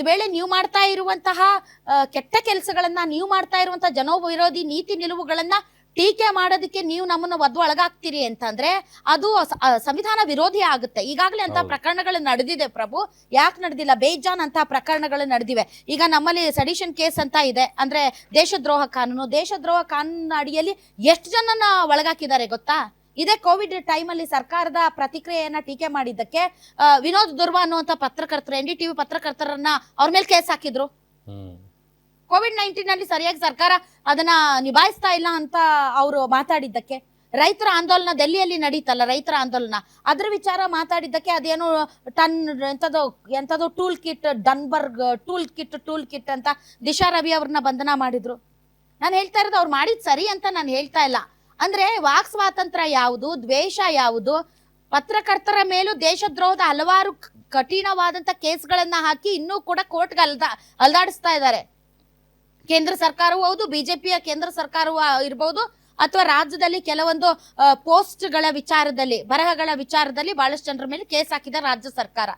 ಒಂದ್ ವೇಳೆ ನೀವು ಮಾಡ್ತಾ ಇರುವಂತಹ ಕೆಟ್ಟ ಕೆಲಸಗಳನ್ನ ನೀವು ಮಾಡ್ತಾ ಇರುವಂತಹ ಜನೋ ವಿರೋಧಿ ನೀತಿ ನಿಲುವುಗಳನ್ನ ಟೀಕೆ ಮಾಡೋದಕ್ಕೆ ನೀವು ನಮ್ಮನ್ನು ಒದ್ದು ಒಳಗಾಗ್ತೀರಿ ಅಂತಂದ್ರೆ ಅದು ಸಂವಿಧಾನ ವಿರೋಧಿ ಆಗುತ್ತೆ. ಈಗಾಗಲೇ ಅಂತ ಪ್ರಕರಣಗಳು ನಡೆದಿದೆ ಪ್ರಭು. ಯಾಕೆ ನಡೆದಿಲ್ಲ? ಬೇಜಾನ್ ಅಂತ ಪ್ರಕರಣಗಳು ನಡೆದಿವೆ. ಈಗ ನಮ್ಮಲ್ಲಿ ಸಡಿಷನ್ ಕೇಸ್ ಅಂತ ಇದೆ. ಅಂದ್ರೆ ದೇಶದ್ರೋಹ ಕಾನೂನು. ದೇಶದ್ರೋಹ ಕಾನೂನು ಅಡಿಯಲ್ಲಿ ಎಷ್ಟು ಜನನ ಒಳಗಾಕಿದ್ದಾರೆ ಗೊತ್ತಾ? ಇದೇ ಕೋವಿಡ್ ಟೈಮಲ್ಲಿ ಸರ್ಕಾರದ ಪ್ರತಿಕ್ರಿಯೆಯನ್ನ ಟೀಕೆ ಮಾಡಿದ್ದಕ್ಕೆ ವಿನೋದ್ ದುರ್ವಾ ಅನ್ನುವಂತ ಪತ್ರಕರ್ತರು ಎನ್ ಡಿ ಟಿವಿ ಪತ್ರಕರ್ತರನ್ನ ಅವ್ರ ಮೇಲೆ ಕೇಸ್ ಹಾಕಿದ್ರು. ಕೋವಿಡ್ ನೈನ್ಟೀನ್ ಅಲ್ಲಿ ಸರಿಯಾಗಿ ಸರ್ಕಾರ ಅದನ್ನ ನಿಭಾಯಿಸ್ತಾ ಇಲ್ಲ ಅಂತ ಅವರು ಮಾತಾಡಿದ್ದಕ್ಕೆ ರೈತರ ಆಂದೋಲನ ದೆಲ್ಲಿಯಲ್ಲಿ ನಡೀತಲ್ಲ ರೈತರ ಆಂದೋಲನ. ಅದ್ರ ವಿಚಾರ ಮಾತಾಡಿದ್ದಕ್ಕೆ ಅದೇನು ಟನ್ ಎಂಥದೋ ಎಂಥದೋ tool kit Thunberg tool kit tool kit ಅಂತ ದಿಶಾ ರವಿ ಅವ್ರನ್ನ ಬಂಧನ ಮಾಡಿದ್ರು. ನಾನು ಹೇಳ್ತಾ ಇರೋದು ಅವ್ರು ಮಾಡಿದ್ ಸರಿ ಅಂತ ನಾನು ಹೇಳ್ತಾ ಇಲ್ಲ. ಅಂದ್ರೆ ವಾಕ್ ಸ್ವಾತಂತ್ರ್ಯ ಯಾವುದು, ದ್ವೇಷ ಯಾವುದು, ಪತ್ರಕರ್ತರ ಮೇಲೂ ದೇಶದ್ರೋಹದ ಹಲವಾರು ಕಠಿಣವಾದಂತ ಕೇಸ್ಗಳನ್ನ ಹಾಕಿ ಇನ್ನೂ ಕೂಡ ಕೋರ್ಟ್ಗೆ ಅಲ್ದಾ, ಅಲ್ದಾಡಿಸ್ತಾ ಇದ್ದಾರೆ. ಕೇಂದ್ರ ಸರ್ಕಾರವೂ ಹೌದು, ಬಿಜೆಪಿಯ ಕೇಂದ್ರ ಸರ್ಕಾರವೂ ಇರಬಹುದು ಅಥವಾ ರಾಜ್ಯದಲ್ಲಿ ಕೆಲವೊಂದು ಪೋಸ್ಟ್ಗಳ ವಿಚಾರದಲ್ಲಿ, ಬರಹಗಳ ವಿಚಾರದಲ್ಲಿ ಬಹಳಷ್ಟು ಜನರ ಮೇಲೆ ಕೇಸ್ ಹಾಕಿದ ರಾಜ್ಯ ಸರ್ಕಾರ.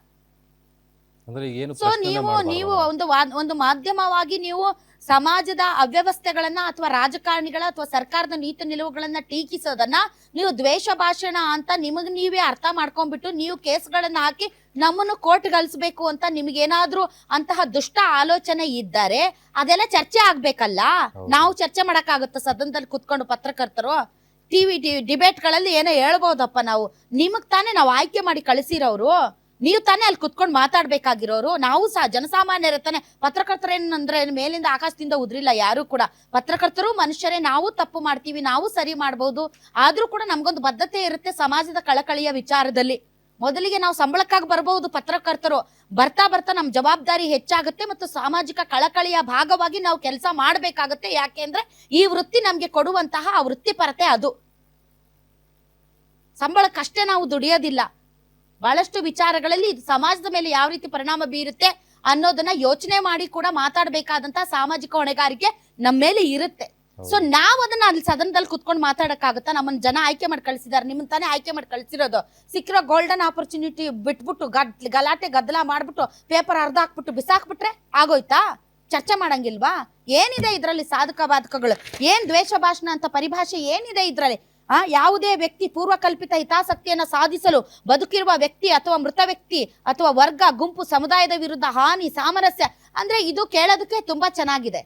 ಅಂದ್ರೆ ಏನು ಸೊ ಪ್ರಶ್ನೆನೇ ನೀವು ಮಾಡ್ಬಾರ್ದು ನೀವು ನಾವು. ಒಂದು ಒಂದು ಮಾಧ್ಯಮವಾಗಿ ನೀವು ಸಮಾಜದ ಅವ್ಯವಸ್ಥೆಗಳನ್ನ ಅಥವಾ ರಾಜಕಾರಣಿಗಳ ಅಥವಾ ಸರ್ಕಾರದ ನೀತಿ ನಿಲುವುಗಳನ್ನ ಟೀಕಿಸೋದನ್ನ ನೀವು ದ್ವೇಷ ಭಾಷಣ ಅಂತ ನಿಮಗ್ ನೀವೇ ಅರ್ಥ ಮಾಡ್ಕೊಂಡ್ಬಿಟ್ಟು ನೀವು ಕೇಸ್ಗಳನ್ನ ಹಾಕಿ ನಮ್ಮನ್ನು ಕೋರ್ಟ್ ಗಳಿಸ್ಬೇಕು ಅಂತ ನಿಮ್ಗೇನಾದ್ರೂ ಅಂತಹ ದುಷ್ಟ ಆಲೋಚನೆ ಇದ್ದಾರೆ ಅದೆಲ್ಲ ಚರ್ಚೆ ಆಗ್ಬೇಕಲ್ಲ ಹೌದು. ನಾವು ಚರ್ಚೆ ಮಾಡಕ್ಕಾಗುತ್ತ ಸದನದಲ್ಲಿ ಕುತ್ಕೊಂಡು ಪತ್ರಕರ್ತರು ಟಿವಿ ಡಿಬೇಟ್ಗಳಲ್ಲಿ ಏನೋ ಹೇಳ್ಬೋದಪ್ಪ ನಾವು ನಿಮಗ್ ತಾನೇ ನಾವು ಆಯ್ಕೆ ಮಾಡಿ ಕಳಿಸಿರೋರು ನೀವು ತಾನೇ ಅಲ್ಲಿ ಕುತ್ಕೊಂಡು ಮಾತಾಡ್ಬೇಕಾಗಿರೋರು, ನಾವು ಸಹ ಜನಸಾಮಾನ್ಯರ ತಾನೆ. ಪತ್ರಕರ್ತರೇನಂದ್ರೆ ಮೇಲಿಂದ ಆಕಾಶದಿಂದ ಉದ್ರಿಲ್ಲ, ಯಾರು ಕೂಡ. ಪತ್ರಕರ್ತರು, ಮನುಷ್ಯರೇ, ನಾವು ತಪ್ಪು ಮಾಡ್ತೀವಿ, ನಾವು ಸರಿ ಮಾಡ್ಬೋದು. ಆದ್ರೂ ಕೂಡ ನಮ್ಗೊಂದು ಬದ್ಧತೆ ಇರುತ್ತೆ ಸಮಾಜದ ಕಳಕಳಿಯ ವಿಚಾರದಲ್ಲಿ. ಮೊದಲಿಗೆ ನಾವು ಸಂಬಳಕ್ಕಾಗಿ ಬರಬಹುದು ಪತ್ರಕರ್ತರು. ಬರ್ತಾ ಬರ್ತಾ ನಮ್ಮ ಜವಾಬ್ದಾರಿ ಹೆಚ್ಚಾಗುತ್ತೆ ಮತ್ತು ಸಾಮಾಜಿಕ ಕಳಕಳಿಯ ಭಾಗವಾಗಿ ನಾವು ಕೆಲಸ ಮಾಡಬೇಕಾಗುತ್ತೆ. ಯಾಕೆಂದ್ರೆ ಈ ವೃತ್ತಿ ನಮ್ಗೆ ಕೊಡುವಂತಹ ಆ ವೃತ್ತಿಪರತೆ ಅದು. ಸಂಬಳಕ್ಕಷ್ಟೇ ನಾವು ದುಡಿಯೋದಿಲ್ಲ. ಬಹಳಷ್ಟು ವಿಚಾರಗಳಲ್ಲಿ ಇದು ಸಮಾಜದ ಮೇಲೆ ಯಾವ ರೀತಿ ಪರಿಣಾಮ ಬೀರುತ್ತೆ ಅನ್ನೋದನ್ನ ಯೋಚನೆ ಮಾಡಿ ಕೂಡ ಮಾತಾಡಬೇಕಾದಂತಹ ಸಾಮಾಜಿಕ ಹೊಣೆಗಾರಿಕೆ ನಮ್ಮ ಮೇಲೆ ಇರುತ್ತೆ. ಸೊ ನಾವ್ ಅದನ್ನ ಅಲ್ಲಿ ಸದನದಲ್ಲಿ ಕುತ್ಕೊಂಡು ಮಾತಾಡಕ್ಕಾಗತ್ತಾ ನಮ್ಮನ್ನ ಜನ ಆಯ್ಕೆ ಮಾಡಿ ಕಳ್ಸಿದಾರೆ ನಿಮ್ಮನ್ನ ತಾನೇ ಆಯ್ಕೆ ಮಾಡಿ ಕಳ್ಸಿರೋದು. ಸಿಕ್ಕಿರೋ ಗೋಲ್ಡನ್ ಆಪರ್ಚುನಿಟಿ ಬಿಟ್ಬಿಟ್ಟು ಗಲಾಟೆ ಗದ್ದಲ ಮಾಡ್ಬಿಟ್ಟು ಪೇಪರ್ ಅರ್ಧ ಹಾಕ್ಬಿಟ್ಟು ಬಿಸಾಕ್ಬಿಟ್ರೆ ಆಗೋಯ್ತಾ? ಚರ್ಚೆ ಮಾಡಂಗಿಲ್ವಾ? ಏನಿದೆ ಇದರಲ್ಲಿ ಸಾಧಕ ಬಾಧಕಗಳು ಏನ್ ದ್ವೇಷ ಭಾಷಣ ಅಂತ ಪರಿಭಾಷೆ ಏನಿದೆ ಇದ್ರಲ್ಲಿ? ಆ, ಯಾವುದೇ ವ್ಯಕ್ತಿ ಪೂರ್ವಕಲ್ಪಿತ ಹಿತಾಸಕ್ತಿಯನ್ನು ಸಾಧಿಸಲು ಬದುಕಿರುವ ವ್ಯಕ್ತಿ ಅಥವಾ ಮೃತ ವ್ಯಕ್ತಿ ಅಥವಾ ವರ್ಗ, ಗುಂಪು, ಸಮುದಾಯದ ವಿರುದ್ಧ ಹಾನಿ, ಸಾಮರಸ್ಯ, ಅಂದ್ರೆ ಇದು ಕೇಳೋದಕ್ಕೆ ತುಂಬಾ ಚೆನ್ನಾಗಿದೆ.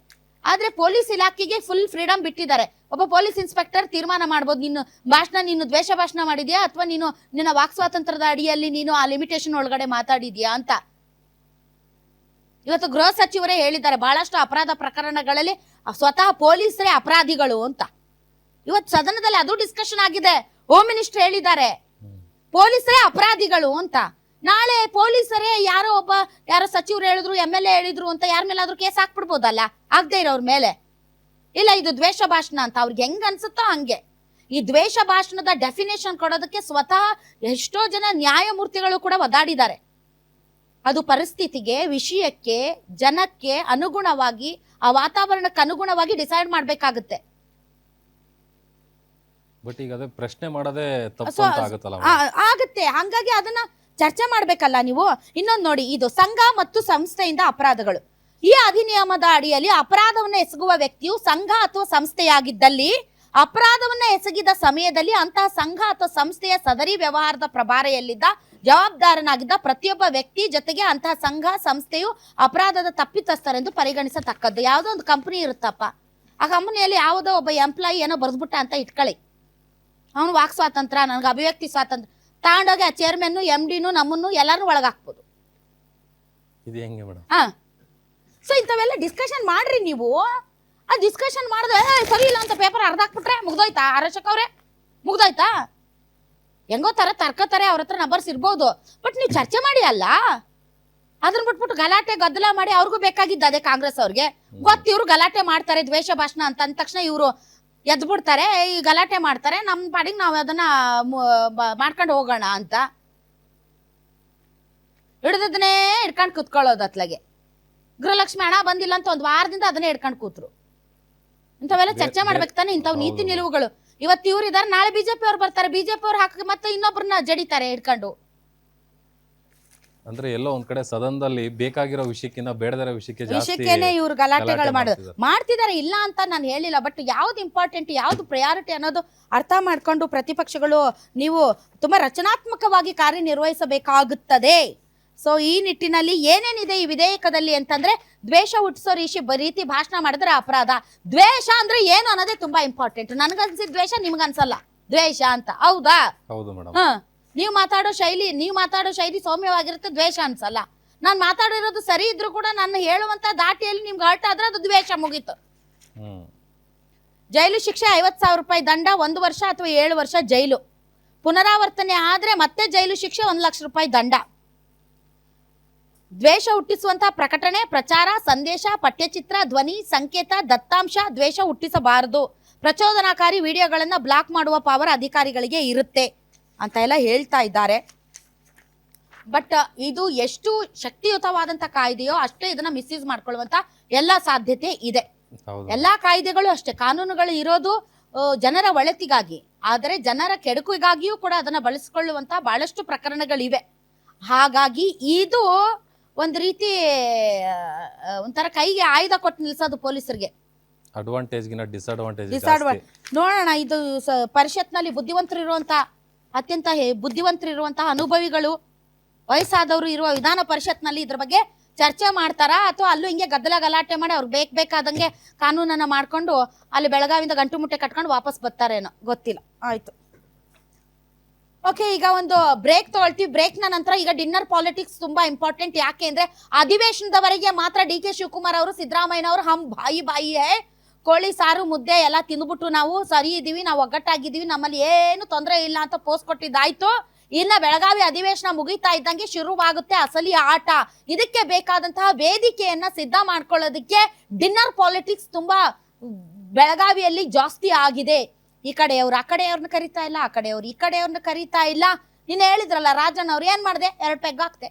ಆದ್ರೆ ಪೊಲೀಸ್ ಇಲಾಖೆಗೆ ಫುಲ್ ಫ್ರೀಡಮ್ ಬಿಟ್ಟಿದ್ದಾರೆ. ಒಬ್ಬ ಪೊಲೀಸ್ ಇನ್ಸ್ಪೆಕ್ಟರ್ ತೀರ್ಮಾನ ಮಾಡ್ಬೋದು. ನಿನ್ನ ಭಾಷಣ, ನೀನು ದ್ವೇಷ ಭಾಷಣ ಮಾಡಿದ್ಯಾ? ಅಥವಾ ನೀನು ನಿನ್ನ ವಾಕ್ ಸ್ವಾತಂತ್ರ್ಯದ ಅಡಿಯಲ್ಲಿ ನೀನು ಆ ಲಿಮಿಟೇಷನ್ ಒಳಗಡೆ ಮಾತಾಡಿದ್ಯಾ ಅಂತ? ಇವತ್ತು ಗೃಹ ಸಚಿವರೇ ಹೇಳಿದ್ದಾರೆ, ಬಹಳಷ್ಟು ಅಪರಾಧ ಪ್ರಕರಣಗಳಲ್ಲಿ ಸ್ವತಃ ಪೊಲೀಸರೇ ಅಪರಾಧಿಗಳು ಅಂತ. ಇವತ್ತು ಸದನದಲ್ಲಿ ಅದು ಡಿಸ್ಕಷನ್ ಆಗಿದೆ. ಹೋಮ್ ಮಿನಿಸ್ಟರ್ ಹೇಳಿದ್ದಾರೆ. ಪೊಲೀಸರೇ ಅಪರಾಧಿಗಳು ಅಂತ. ನಾಳೆ ಪೊಲೀಸರೇ ಯಾರೋ ಒಬ್ಬ, ಯಾರೋ ಸಚಿವರು ಹೇಳಿದ್ರು ಎಂ ಎಲ್ ಎ ಹೇಳಿದ್ರು ಅಂತ ಯಾರ ಆದ್ರೂ ಕೇಸ್ ಹಾಕ್ಬಿಡ್ಬೋದಲ್ಲ? ಆಗದೆ ಇರೋರ್ ಮೇಲೆ. ಇಲ್ಲ, ಇದು ದ್ವೇಷ ಭಾಷಣ ಅಂತ. ಅವ್ರಿಗೆ ಹೆಂಗ್ ಅನ್ಸುತ್ತೋ ಹಂಗೆ. ಈ ದ್ವೇಷ ಭಾಷಣದ ಡೆಫಿನೇಷನ್ ಕೊಡೋದಕ್ಕೆ ಸ್ವತಃ ಎಷ್ಟೋ ಜನ ನ್ಯಾಯಮೂರ್ತಿಗಳು ಕೂಡ ಒದಾಡಿದ್ದಾರೆ ಅದು ಪರಿಸ್ಥಿತಿಗೆ, ವಿಷಯಕ್ಕೆ, ಜನಕ್ಕೆ ಅನುಗುಣವಾಗಿ, ಆ ವಾತಾವರಣಕ್ಕೆ ಅನುಗುಣವಾಗಿ ಡಿಸೈಡ್ ಮಾಡ್ಬೇಕಾಗುತ್ತೆ. ಬಟ್ ಈಗ ಅದೇ ಪ್ರಶ್ನೆ ಮಾಡೋದೇ ತಪ್ಪು ಅಂತ ಆಗುತ್ತಲ್ಲ ಆ- ಆಗುತ್ತೆ. ಹಂಗಾಗಿ ಅದನ್ನ ಚರ್ಚೆ ಮಾಡ್ಬೇಕಲ್ಲ ನೀವು? ಇನ್ನೊಂದು ನೋಡಿ ಇದು ಸಂಘ ಮತ್ತು ಸಂಸ್ಥೆಯಿಂದ ಅಪರಾಧಗಳು. ಈ ಅಧಿನಿಯಮದ ಅಡಿಯಲ್ಲಿ ಅಪರಾಧವನ್ನ ಎಸಗುವ ವ್ಯಕ್ತಿಯು ಸಂಘ ಅಥವಾ ಸಂಸ್ಥೆಯಾಗಿದ್ದಲ್ಲಿ ಅಪರಾಧವನ್ನ ಎಸಗಿದ ಸಮಯದಲ್ಲಿ ಅಂತಹ ಸಂಘ ಅಥವಾ ಸಂಸ್ಥೆಯ ಸದರಿ ವ್ಯವಹಾರದ ಪ್ರಭಾರೆಯಲ್ಲಿದ್ದ ಜವಾಬ್ದಾರನಾಗಿದ್ದ ಪ್ರತಿಯೊಬ್ಬ ವ್ಯಕ್ತಿ ಜೊತೆಗೆ ಅಂತಹ ಸಂಘ ಸಂಸ್ಥೆಯು ಅಪರಾಧದ ತಪ್ಪಿತಸ್ಥರೆಂದು ಪರಿಗಣಿಸತಕ್ಕದ್ದು. ಯಾವುದೋ ಒಂದು ಕಂಪನಿ ಇರುತ್ತಪ್ಪ. ಆ ಕಂಪನಿಯಲ್ಲಿ ಯಾವುದೋ ಒಬ್ಬ ಎಂಪ್ಲಾಯಿ ಏನೋ ಬರೆದ್ಬಿಟ್ಟ ಅಂತ ಇಟ್ಕೊಳ್ಳಿ ಅವನು ವಾಕ್ ಸ್ವಾತಂತ್ರ್ಯ ನನಗೆ ಅಭಿವ್ಯಕ್ತಿ ಸ್ವಾತಂತ್ರ್ಯ ತಗೊಂಡೋಗಿ ಆ ಚೇರ್ಮನ್ನು ಎಂ ಡಿನು ನಮ್ಮನ್ನು ಎಲ್ಲರನ್ನೂ ಒಳಗಾಕ್ಬೋದು. ಇದು ಹೆಂಗೆ ಮೇಡಮ್? ಹಾ. ಸೊ ಇಂಥವೆಲ್ಲ ಡಿಸ್ಕಷನ್ ಮಾಡ್ರಿ ನೀವು. ಆ ಡಿಸ್ಕಷನ್ ಮಾಡಿದ್ರೆ "ಏ, ಸರಿ ಇಲ್ಲ ಅಂತ ಪೇಪರ್ ಅರ್ಧ ಹಾಕ್ಬಿಟ್ರೆ ಮುಗ್ದೋಯ್ತಾ? ಆರಶಕ್ ಅವ್ರೆ? ಮುಗ್ದೋಯ್ತಾ? ಹೆಂಗೋ ತರ ತರ್ಕತಾರೆ ಅವ್ರ ಹತ್ರ ನಂಬರ್ಸ್ ಇರ್ಬೋದು. ಬಟ್ ನೀವು ಚರ್ಚೆ ಮಾಡಿ ಅಲ್ಲ? ಅದನ್ನ ಬಿಟ್ಬಿಟ್ಟು ಗಲಾಟೆ ಗದ್ದಲ ಮಾಡಿ ಅವ್ರಿಗೂ ಬೇಕಾಗಿದ್ದ ಅದೇ ಕಾಂಗ್ರೆಸ್ ಅವ್ರಿಗೆ. ಗೊತ್ತು ಇವ್ರು ಗಲಾಟೆ ಮಾಡ್ತಾರೆ ದ್ವೇಷ ಭಾಷಣ ಅಂತ ಅಂದ ತಕ್ಷಣ ಇವರು ಎದ್ಬಿಡ್ತಾರೆ ಈ ಗಲಾಟೆ ಮಾಡ್ತಾರೆ ನಮ್ಮ ಪಾಡಿಗೆ ನಾವು ಅದನ್ನ ಮಾಡ್ಕೊಂಡು ಹೋಗೋಣ ಅಂತ. ಹಿಡ್ದದನ್ನೇ ಹಿಡ್ಕೊಂಡು ಕುತ್ಕೊಳ್ಳೋದು ಅತ್ಲಾಗೆ. ಗೃಹಲಕ್ಷ್ಮಿ ಹಣ ಬಂದಿಲ್ಲ ಅಂತ ಒಂದು ವಾರದಿಂದ ಅದನ್ನೇ ಹಿಡ್ಕೊಂಡು ಕೂತ್ರು. ಇಂಥವೆಲ್ಲ ಚರ್ಚೆ ಮಾಡ್ಬೇಕು ತಾನೆ ಇಂಥವು ನೀತಿ. ನಿಲುವುಗಳು. ಇವತ್ತು ಇವ್ರು ಇದಾರೆ ನಾಳೆ ಬಿಜೆಪಿ ಅವ್ರು ಬರ್ತಾರೆ ಬಿಜೆಪಿ ಅವ್ರು ಹಾಕಿ ಮತ್ತೆ ಇನ್ನೊಬ್ರನ್ನ ಜಡಿತಾರೆ ಹಿಡ್ಕೊಂಡು. ಅಂದ್ರೆ ಎಲ್ಲೋ ಒಂದ್ ಕಡೆ ಸದನದಲ್ಲಿ ಬೇಕಾಗಿರೋ ವಿಷಯಕ್ಕಿಂತ ಬೇಡದರ ವಿಷಯಕ್ಕೆ ಜಾಸ್ತಿ ವಿಷಯಕ್ಕೇನೆ ಇವ್ರು ಗಲಾಟೆಗಳು ಗಲಾಟೆ ಮಾಡೋದು ಮಾಡ್ತಿದ್ದಾರೆ. ಮಾಡ್ತಿದ್ದಾರೆ ಇಲ್ಲ ಅಂತ ನಾನು ಹೇಳಿಲ್ಲ ಬಟ್ ಯಾವ್ದು ಇಂಪಾರ್ಟೆಂಟ್ ಯಾವ್ದು ಪ್ರಯಾರಿಟಿ ಅನ್ನೋದು ಅರ್ಥ ಮಾಡ್ಕೊಂಡು ಪ್ರತಿಪಕ್ಷಗಳು ನೀವು ತುಂಬಾ ರಚನಾತ್ಮಕವಾಗಿ ಕಾರ್ಯನಿರ್ವಹಿಸಬೇಕಾಗುತ್ತದೆ. ಸೊ ಈ ನಿಟ್ಟಿನಲ್ಲಿ ಏನೇನಿದೆ ಈ ವಿಧೇಯಕದಲ್ಲಿ ಅಂತಂದ್ರೆ ದ್ವೇಷ ಹುಟ್ಟಿಸೋ ರೀತಿ ರೀತಿ ಭಾಷಣ ಮಾಡಿದ್ರೆ ಅಪರಾಧ. ದ್ವೇಷ ಅಂದ್ರೆ ಏನು ಅನ್ನೋದೇ ತುಂಬಾ ಇಂಪಾರ್ಟೆಂಟ್ ನನ್ಗನ್ಸಿದ ದ್ವೇಷ ನಿಮ್ಗನ್ಸಲ್ಲ. ದ್ವೇಷ ಅಂತ ಹೌದಾ? ಹೌದು ಮೇಡಮ್ ಹ. ನೀವು ಮಾತಾಡೋ ಶೈಲಿ ನೀವು ಮಾತಾಡೋ ಶೈಲಿ ಸೌಮ್ಯವಾಗಿರುತ್ತೆ ದ್ವೇಷ ಅನ್ಸಲ್ಲ. ನಾನು ಮಾತಾಡಿರೋದು ಸರಿ ಇದ್ರು ಕೂಡ ನಾನು ಹೇಳುವಂತ ದಾಟಿಯಲ್ಲಿ ನಿಮ್ಗೆ ಹರ್ಟ್ ಆದ್ರೆ ಅದು ದ್ವೇಷ ಮುಗೀತು. ಜೈಲು ಶಿಕ್ಷೆ ಐವತ್ತು ಸಾವಿರ ರೂಪಾಯಿ ದಂಡ ಒಂದು ವರ್ಷ ಅಥವಾ ಏಳು ವರ್ಷ ಜೈಲು. ಪುನರಾವರ್ತನೆ ಆದ್ರೆ ಮತ್ತೆ ಜೈಲು ಶಿಕ್ಷೆ ಒಂದು ಲಕ್ಷ ರೂಪಾಯಿ ದಂಡ. ದ್ವೇಷ ಹುಟ್ಟಿಸುವಂತಹ ಪ್ರಕಟಣೆ ಪ್ರಚಾರ ಸಂದೇಶ ಪಠ್ಯಚಿತ್ರ ಧ್ವನಿ ಸಂಕೇತ ದತ್ತಾಂಶ ದ್ವೇಷ ಹುಟ್ಟಿಸಬಾರದು. ಪ್ರಚೋದನಾಕಾರಿ ವಿಡಿಯೋಗಳನ್ನ ಬ್ಲಾಕ್ ಮಾಡುವ ಪವರ್ ಅಧಿಕಾರಿಗಳಿಗೆ ಇರುತ್ತೆ. ಅಂತ ಎಲ್ಲ ಹೇಳ್ತಾ ಇದ್ದಾರೆ. ಬಟ್ ಇದು ಎಷ್ಟು ಶಕ್ತಿಯುತವಾದಂತ ಕಾಯ್ದೆಯೋ ಅಷ್ಟೇ ಇದನ್ನ ಮಿಸ್ಯೂಸ್ ಮಾಡ್ಕೊಳ್ಳುವಂತ ಎಲ್ಲಾ ಸಾಧ್ಯತೆ ಇದೆ. ಎಲ್ಲಾ ಕಾಯ್ದೆಗಳು ಅಷ್ಟೇ. ಕಾನೂನುಗಳು ಇರೋದು ಜನರ ಒಳತಿಗಾಗಿ. ಆದರೆ ಜನರ ಕೆಡುಕಿಗಾಗಿಯೂ ಕೂಡ ಅದನ್ನ ಬಳಸಿಕೊಳ್ಳುವಂತ ಬಹಳಷ್ಟು ಪ್ರಕರಣಗಳಿವೆ. ಹಾಗಾಗಿ ಇದು ಒಂದು ರೀತಿ ಒಂಥರ ಕೈಗೆ ಆಯುಧ ಕೊಟ್ಟು ನಿಲ್ಸೋದು ಪೊಲೀಸರಿಗೆ. ಅಡ್ವಾಂಟೇಜ್ ಡಿಸ್ಅಡ್ವಾಂಟೇಜ್ ನೋಡೋಣ ಇದು ಪರಿಷತ್ನಲ್ಲಿ ಬುದ್ಧಿವಂತರು ಬುದ್ಧಿವಂತರಿರುವಂತ ಅತ್ಯಂತ ಬುದ್ಧಿವಂತರಿರುವಂತಹ ಅನುಭವಿಗಳು ವಯಸ್ಸಾದವರು ಇರುವ ವಿಧಾನ ಪರಿಷತ್ನಲ್ಲಿ ಇದ್ರ ಬಗ್ಗೆ ಚರ್ಚೆ ಮಾಡ್ತಾರಾ? ಅಥವಾ ಅಲ್ಲೂ ಹಿಂಗೆ ಗದ್ದಲ ಗಲಾಟೆ ಮಾಡಿ ಅವ್ರಿಗೆ ಬೇಕು ಬೇಕಾದಂಗೆ ಕಾನೂನನ್ನ ಮಾಡ್ಕೊಂಡು ಅಲ್ಲಿ ಬೆಳಗಾವಿಂದ ಗಂಟು ಮುಟ್ಟೆ ಕಟ್ಕೊಂಡು ವಾಪಸ್ ಬರ್ತಾರೇನೋ? ಗೊತ್ತಿಲ್ಲ. ಆಯ್ತು. ಓಕೆ ಈಗ ಒಂದು ಬ್ರೇಕ್ ತಗೊಳ್ತೀವಿ. ಬ್ರೇಕ್ನ ನಂತರ ಈಗ ಡಿನ್ನರ್ ಪಾಲಿಟಿಕ್ಸ್ ತುಂಬಾ ಇಂಪಾರ್ಟೆಂಟ್. ಯಾಕೆ ಅಂದ್ರೆ ಅಧಿವೇಶನದವರೆಗೆ ಮಾತ್ರ ಡಿ ಕೆ ಶಿವಕುಮಾರ್ ಅವರು ಸಿದ್ದರಾಮಯ್ಯನವರು ಹಮ್ ಬಾಯಿ ಬಾಯಿ ಹೇ ಕೋಳಿ, ಸಾರು, ಮುದ್ದೆ ಎಲ್ಲ ತಿಂದ್ಬಿಟ್ಟು ನಾವು ಸರಿ ಇದೀವಿ, ನಾವು ಒಗ್ಗಟ್ಟಾಗಿದ್ದೀವಿ ನಮ್ಮಲ್ಲಿ ಏನು ತೊಂದರೆ ಇಲ್ಲ ಅಂತ ಪೋಸ್ಟ್ ಕೊಟ್ಟಿದ್ದಾಯ್ತು. ಇನ್ನ ಬೆಳಗಾವಿ ಅಧಿವೇಶನ ಮುಗಿತಾ ಇದ್ದಂಗೆ ಶುರುವಾಗುತ್ತೆ ಅಸಲಿ ಆಟ. ಇದಕ್ಕೆ ಬೇಕಾದಂತಹ ವೇದಿಕೆಯನ್ನ ಸಿದ್ಧ ಮಾಡ್ಕೊಳ್ಳೋದಕ್ಕೆ ಡಿನ್ನರ್ ಪಾಲಿಟಿಕ್ಸ್ ತುಂಬಾ ಬೆಳಗಾವಿಯಲ್ಲಿ ಜಾಸ್ತಿ ಆಗಿದೆ. ಈ ಕಡೆಯವ್ರು ಆ ಕಡೆಯವ್ರನ್ನ ಕರಿತಾ ಇಲ್ಲ, ಆ ಕಡೆಯವ್ರು ಈ ಕಡೆಯವ್ರನ್ನ ಕರಿತಾ ಇಲ್ಲ. ನೀನ್ ಹೇಳಿದ್ರಲ್ಲ ರಾಜನ್ ಅವ್ರು ಏನ್ ಮಾಡಿದೆ? ಎರಡು ಪೆಗ್ ಹಾಕ್ತೆ